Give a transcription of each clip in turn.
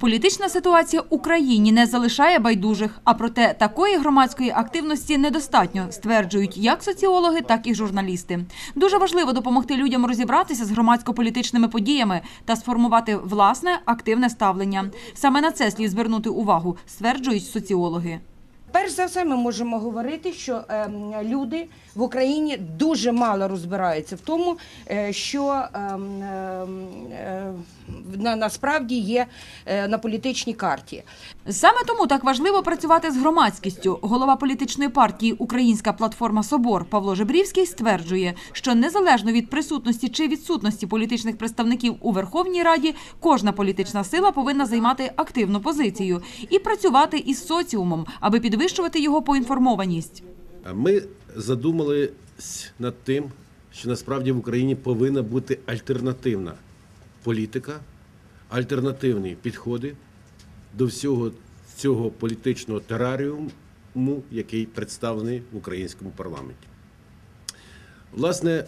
Політична ситуація в Україні не залишає байдужих, а проте такої громадської активності недостатньо, стверджують як соціологи, так і журналісти. Дуже важливо допомогти людям розібратися з громадсько-політичними подіями та сформувати власне активне ставлення. Саме на це слід звернути увагу, стверджують соціологи. Перш за все, ми можемо говорити, що ем, люди в Україні дуже мало розбираються в тому, е, що ем, е, на, насправді є е, на політичній карті. Саме тому так важливо працювати з громадськістю. Голова політичної партії Українська платформа Собор Павло Жебрівський стверджує, що незалежно від присутності чи відсутності політичних представників у Верховній Раді, кожна політична сила повинна займати активну позицію і працювати із соціумом, аби підвищувати його поінформованість. Ми задумались над тим, що насправді в Україні повинна бути альтернативна політика, альтернативні підходи до всього цього політичного тераріуму, який представлений в українському парламенті. Власне,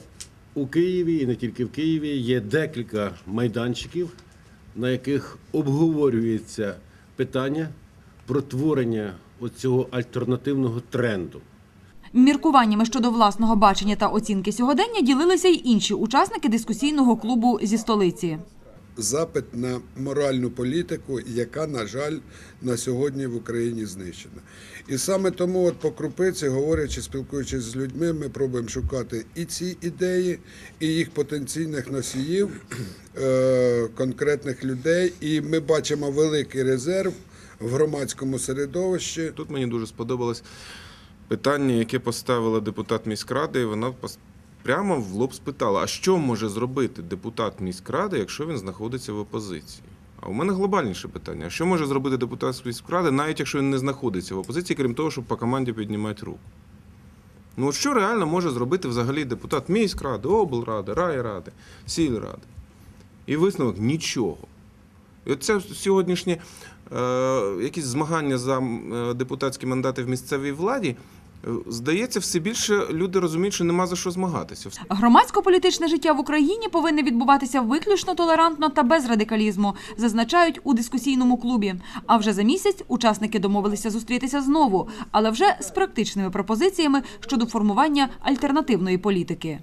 у Києві і не тільки в Києві є декілька майданчиків, на яких обговорюється питання про творення оцього альтернативного тренду. Міркуваннями щодо власного бачення та оцінки сьогодення ділилися й інші учасники дискусійного клубу зі столиці. запит на моральну політику, яка, на жаль, на сьогодні в Україні знищена. І саме тому, от по крупиці, говорячи, спілкуючись з людьми, ми пробуємо шукати і ці ідеї, і їх потенційних носіїв, е, конкретних людей. І ми бачимо великий резерв в громадському середовищі. Тут мені дуже сподобалось питання, яке поставила депутат міськради. і Вона прямо в лоб спитала: а що може зробити депутат міськради, якщо він знаходиться в опозиції? А у мене глобальніше питання: що може зробити депутат міськради, навіть якщо він не знаходиться в опозиції, крім того, щоб по команді піднімати руку? Ну от що реально може зробити взагалі депутат міськради, облради, райради, сільради? І висновок нічого. І оце сьогоднішнє е, якісь змагання за е, депутатські мандати в місцевій владі. е, Здається, все більше люди розуміють, що нема за що змагатися. Громадсько-політичне життя в Україні повинне відбуватися виключно толерантно та без радикалізму, зазначають у дискусійному клубі. А вже за місяць учасники домовилися зустрітися знову, але вже з практичними пропозиціями щодо формування альтернативної політики.